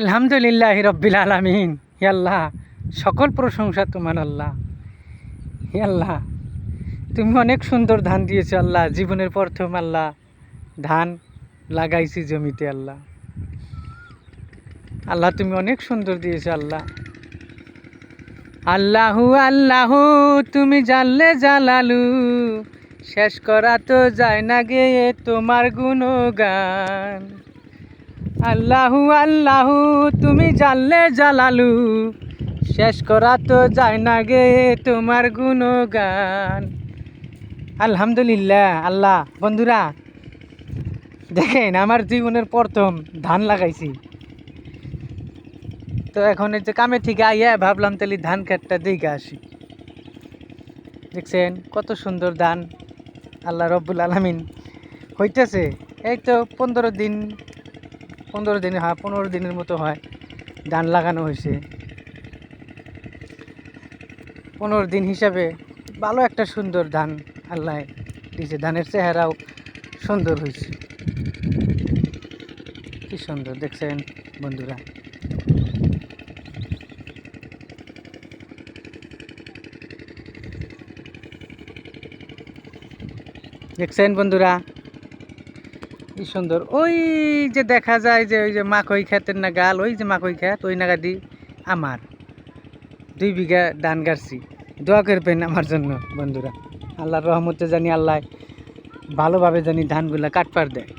আলহামদুলিল্লাহ রব্বিল আলমিন। আল্লাহ, সকল প্রশংসা তোমার আল্লাহ। আল্লাহ, তুমি অনেক সুন্দর ধান দিয়েছ আল্লাহ, জীবনের প্রথম আল্লাহ, ধান লাগাইছি জমিতে আল্লাহ। আল্লাহ, তুমি অনেক সুন্দর দিয়েছ আল্লাহ। আল্লাহু আল্লাহু, তুমি জানলে জালালু, শেষ করা তো যায় না গে তোমার গুণগান। আল্লাহু আল্লাহু, তুমি জানলে জালালু। শেষ করা তো যায় না গে তোমার গুণগান। আলহামদুলিল্লাহ, আল্লাহ, বন্ধুরা, দেখেন আমার জীবনের প্রথম ধান লাগাইছি। তো এখন এই যে কামে থেকে আইয়া ভাবলাম তাহলে ধান খেতটা দিকে আসি। দেখছেন কত সুন্দর ধান, আল্লাহ রব্বুল আলমিন হইতেছে। এই তো পনেরো দিন পনেরো দিন হ্যাঁ পনেরো দিনের মতো হয়। ধান লাগানো হয়েছে। পনেরো দিন হিসাবে ভালো একটা সুন্দর ধান আল্লাহ দিয়েছে। ধানের চেহারাও সুন্দর হয়েছে। কি সুন্দর, দেখছেন বন্ধুরা? দেখছেন বন্ধুরা? কি সুন্দর। ওই যে দেখা যায় যে ওই যে মাকই খেতের না গাল, ওই যে মাকই খেত ওই নাগাদি আমার। দুই বিঘা ধান গাড়ছি। দোয়া করবেন আমার জন্য, বন্ধুরা। আল্লাহর রহমতে জানি আল্লাহ ভালোভাবে জানি ধানগুলা কাটপার দেয়।